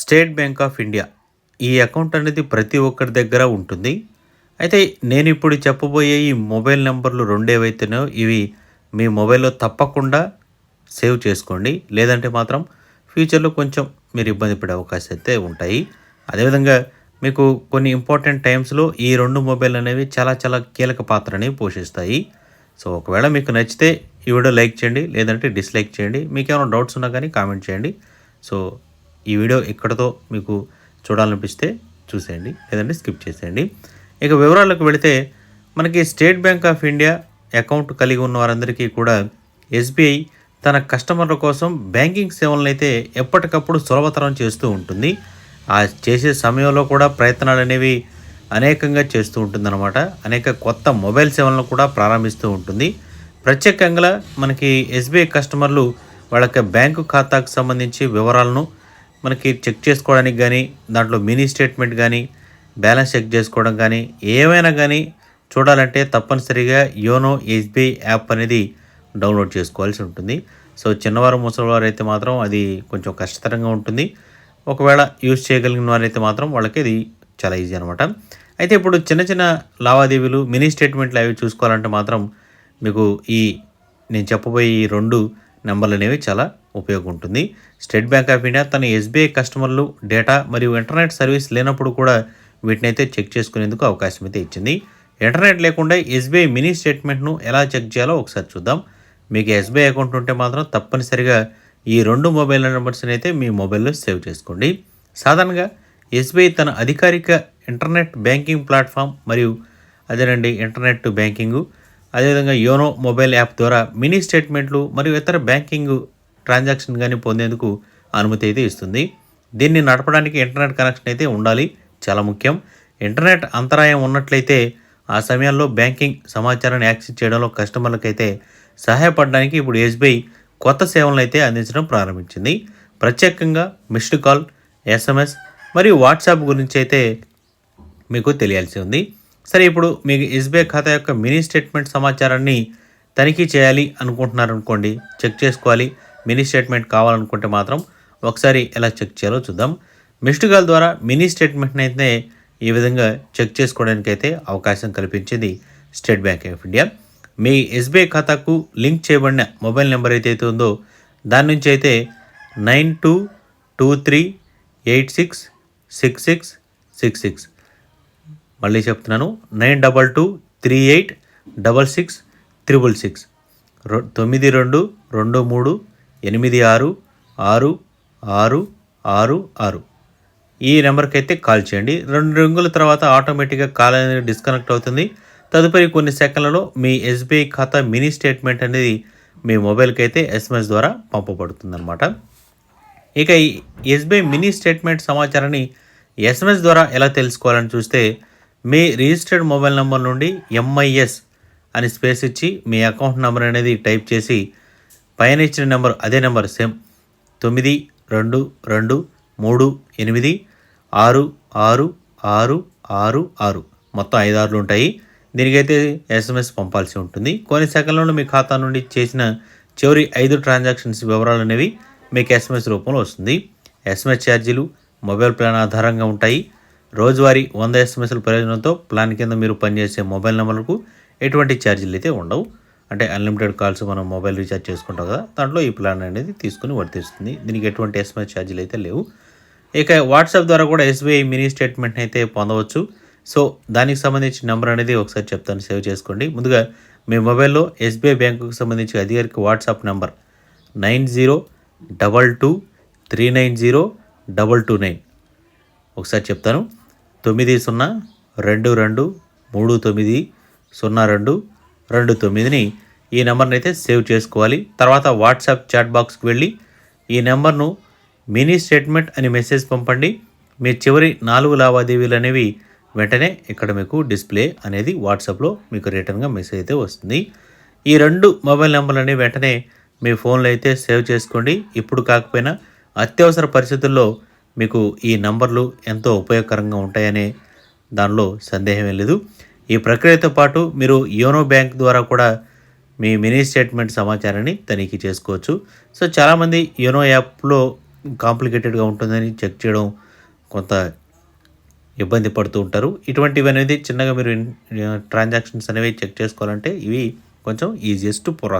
State bank of India ఈ account అనేది ప్రతి ఒక్కరి దగ్గర ఉంటుంది. అయితే నేను ఇప్పుడు చెప్పబోయే ఈ మొబైల్ నెంబర్లు రెండు ఏవైతేనో ఇవి మీ మొబైల్లో తప్పకుండా సేవ్ చేసుకోండి. లేదంటే మాత్రం ఫ్యూచర్లో కొంచెం మీరు ఇబ్బంది పడే అవకాశం అయితే ఉంటాయి. అదేవిధంగా మీకు కొన్ని ఇంపార్టెంట్ టైమ్స్లో ఈ రెండు మొబైల్ అనేవి చాలా చాలా కీలక పాత్రని పోషిస్తాయి. సో ఒకవేళ మీకు నచ్చితే ఈ వీడియో లైక్ చేయండి. లేదంటే డిస్లైక్ చేయండి. మీకు ఏమైనా డౌట్స్ ఉన్నా కానీ కామెంట్ చేయండి. సో ఈ వీడియో ఇక్కడతో మీకు చూడాలనిపిస్తే చూసేయండి లేదంటే స్కిప్ చేసేయండి. ఇక వివరాలకు వెళితే మనకి State Bank of India account కలిగి ఉన్న వారందరికీ కూడా ఎస్బీఐ తన కస్టమర్ల కోసం బ్యాంకింగ్ సేవలను అయితే ఎప్పటికప్పుడు సులభతరం చేస్తూ ఉంటుంది. ఆ చేసే సమయంలో కూడా ప్రయత్నాలు అనేవి అనేకంగా చేస్తూ ఉంటుందన్నమాట. అనేక కొత్త మొబైల్ సేవలను కూడా ప్రారంభిస్తూ ఉంటుంది. ప్రత్యేకంగా మనకి ఎస్బీఐ కస్టమర్లు వాళ్ళ యొక్క బ్యాంకు ఖాతాకు సంబంధించి వివరాలను మనకి చెక్ చేసుకోవడానికి కానీ దాంట్లో మినీ స్టేట్మెంట్ కానీ బ్యాలెన్స్ చెక్ చేసుకోవడం కానీ ఏమైనా కానీ చూడాలంటే తప్పనిసరిగా యోనో ఎస్బీఐ యాప్ అనేది డౌన్లోడ్ చేసుకోవాల్సి ఉంటుంది. సో చిన్నవారు ముసలివారు అయితే మాత్రం అది కొంచెం కష్టతరంగా ఉంటుంది. ఒకవేళ యూజ్ చేయగలిగిన వారైతే మాత్రం వాళ్ళకి ఇది చాలా ఈజీ అనమాట అయితే ఇప్పుడు చిన్న చిన్న లావాదేవీలు మినీ స్టేట్మెంట్లు అవి చూసుకోవాలంటే మాత్రం మీకు ఈ నేను చెప్పబోయే ఈ రెండు నెంబర్లు అనేవి చాలా ఉపయోగం ఉంటుంది స్టేట్ బ్యాంక్ ఆఫ్ ఇండియా తన ఎస్బీఐ కస్టమర్లు డేటా మరియు ఇంటర్నెట్ సర్వీస్ లేనప్పుడు కూడా వీటిని అయితే చెక్ చేసుకునేందుకు అవకాశం అయితే ఇచ్చింది. ఇంటర్నెట్ లేకుండా ఎస్బీఐ మినీ స్టేట్మెంట్ను ఎలా చెక్ చేయాలో ఒకసారి చూద్దాం. మీకు ఎస్బీఐ అకౌంట్ ఉంటే మాత్రం తప్పనిసరిగా ఈ రెండు మొబైల్ నెంబర్స్ని అయితే మీ మొబైల్లో సేవ్ చేసుకోండి. సాధారణంగా ఎస్బీఐ తన అధికారిక ఇంటర్నెట్ బ్యాంకింగ్ ప్లాట్ఫామ్ మరియు అదేనండి ఇంటర్నెట్ బ్యాంకింగ్ అదేవిధంగా యోనో మొబైల్ యాప్ ద్వారా మినీ స్టేట్మెంట్లు మరియు ఇతర బ్యాంకింగ్ ట్రాన్సాక్షన్ కానీ పొందేందుకు అనుమతి అయితే ఇస్తుంది. దీన్ని నడపడానికి ఇంటర్నెట్ కనెక్షన్ అయితే ఉండాలి. చాలా ముఖ్యం. ఇంటర్నెట్ అంతరాయం ఉన్నట్లయితే ఆ సమయాల్లో బ్యాంకింగ్ సమాచారాన్ని యాక్సెస్ చేయడంలో కస్టమర్లకైతే సహాయపడడానికి ఇప్పుడు ఎస్బీఐ కొత్త సేవలను అయితే అందించడం ప్రారంభించింది. ప్రత్యేకంగా మిస్డ్ కాల్ ఎస్ఎంఎస్ మరియు వాట్సాప్ గురించి అయితే మీకు తెలియాల్సి ఉంది. సరే ఇప్పుడు మీకు ఎస్బీఐ ఖాతా యొక్క మినీ స్టేట్మెంట్ సమాచారాన్ని తనిఖీ చేయాలి అనుకుంటున్నారనుకోండి చెక్ చేసుకోవాలి. మినీ స్టేట్మెంట్ కావాలనుకుంటే మాత్రం ఒకసారి ఎలా చెక్ చేయాలో చూద్దాం. మిస్డ్ కాల్ ద్వారా మినీ స్టేట్మెంట్ని అయితే ఈ విధంగా చెక్ చేసుకోవడానికి అయితే అవకాశం కల్పించింది స్టేట్ బ్యాంక్ ఆఫ్ ఇండియా. మీ ఎస్బీఐ ఖాతాకు లింక్ చేయబడిన మొబైల్ నెంబర్ ఏదైతే ఉందో దాని నుంచి అయితే nine two two three eight six six six six six. మళ్ళీ చెప్తున్నాను nine double two three eight double six triple six. రొ- తొమ్మిది రెండు రెండు మూడు ఎనిమిది ఆరు ఆరు ఆరు ఆరు ఆరు. ఈ నెంబర్కి అయితే కాల్ చేయండి. రెండు రింగుల తర్వాత ఆటోమేటిక్గా కాల్ అనేది డిస్కనెక్ట్ అవుతుంది. తదుపరి కొన్ని సెకండ్లలో మీ ఎస్బీఐ ఖాతా మినీ స్టేట్మెంట్ అనేది మీ మొబైల్కి అయితే ఎస్ఎంఎస్ ద్వారా పంపబడుతుంది ఇక ఈ ఎస్బీఐ మినీ స్టేట్మెంట్ సమాచారాన్ని ఎస్ఎంఎస్ ద్వారా ఎలా తెలుసుకోవాలని చూస్తే మీ రిజిస్టర్డ్ మొబైల్ నెంబర్ నుండి ఎంఐఎస్ అని స్పేస్ ఇచ్చి మీ అకౌంట్ నెంబర్ అనేది టైప్ చేసి పైన ఇచ్చిన నెంబర్ అదే నెంబర్ సేమ్. తొమ్మిది రెండు రెండు మూడు ఎనిమిది ఆరు ఆరు ఆరు ఆరు ఆరు. మొత్తం ఐదు ఆరులు ఉంటాయి. దీనికైతే ఎస్ఎంఎస్ పంపాల్సి ఉంటుంది. కొన్ని సెకండ్లలో మీ ఖాతా నుండి చేసిన చివరి ఐదు ట్రాన్సాక్షన్స్ వివరాలు అనేవి మీకు ఎస్ఎంఎస్ రూపంలో వస్తుంది. ఎస్ఎంఎస్ ఛార్జీలు మొబైల్ ప్లాన్ ఆధారంగా ఉంటాయి. రోజువారీ వంద ఎస్ఎంఎస్ల ప్రయోజనంతో ప్లాన్ కింద మీరు పనిచేసే మొబైల్ నెంబర్లకు ఎటువంటి ఛార్జీలు అయితే ఉండవు. అంటే అన్లిమిటెడ్ కాల్స్ మనం మొబైల్ రీఛార్జ్ చేసుకుంటాం కదా దాంట్లో ఈ ప్లాన్ అనేది తీసుకుని వర్తిస్తుంది. దీనికి ఎటువంటి ఎస్ఎంఎస్ ఛార్జీలు అయితే లేవు. ఇక వాట్సాప్ ద్వారా కూడా ఎస్బీఐ మినీ స్టేట్మెంట్ అయితే పొందవచ్చు. సో దానికి సంబంధించిన నెంబర్ అనేది ఒకసారి చెప్తాను సేవ్ చేసుకోండి. ముందుగా మీ మొబైల్లో ఎస్బీఐ బ్యాంకుకు సంబంధించి అధికారిక WhatsApp number nine zero double two three nine zero double two nine. ఒకసారి చెప్తాను. తొమ్మిది సున్నా రెండు రెండు మూడు తొమ్మిది సున్నా రెండు రెండు తొమ్మిదిని ఈ నెంబర్ని అయితే సేవ్ చేసుకోవాలి. తర్వాత వాట్సాప్ చాట్ బాక్స్కి వెళ్ళి ఈ నెంబర్ను మినీ స్టేట్మెంట్ అని మెసేజ్ పంపండి. మీ చివరి నాలుగు లావాదేవీలు అనేవి వెంటనే ఇక్కడ మీకు డిస్ప్లే అనేది వాట్సాప్లో మీకు రిటర్న్గా మెసేజ్ అయితే వస్తుంది. ఈ రెండు మొబైల్ నెంబర్లని వెంటనే మీ ఫోన్లో అయితే సేవ్ చేసుకోండి. ఇప్పుడు కాకపోయినా అత్యవసర పరిస్థితుల్లో మీకు ఈ నంబర్లు ఎంతో ఉపయోగకరంగా ఉంటాయనే దానిలో సందేహం లేదు. ఈ ప్రక్రియతో పాటు మీరు యోనో బ్యాంక్ ద్వారా కూడా మీ మినీ స్టేట్మెంట్ సమాచారాన్ని తనిఖీ చేసుకోవచ్చు. సో చాలామంది యోనో యాప్లో కాంప్లికేటెడ్గా ఉంటుందని చెక్ చేయడం కొంత ఇబ్బంది పడుతూ ఉంటారు. ఇటువంటివి అనేది చిన్నగా మీరు ట్రాన్సాక్షన్స్ అనేవి చెక్ చేసుకోవాలంటే ఇవి కొంచెం ఈజియెస్ట్ ప్రాసెస్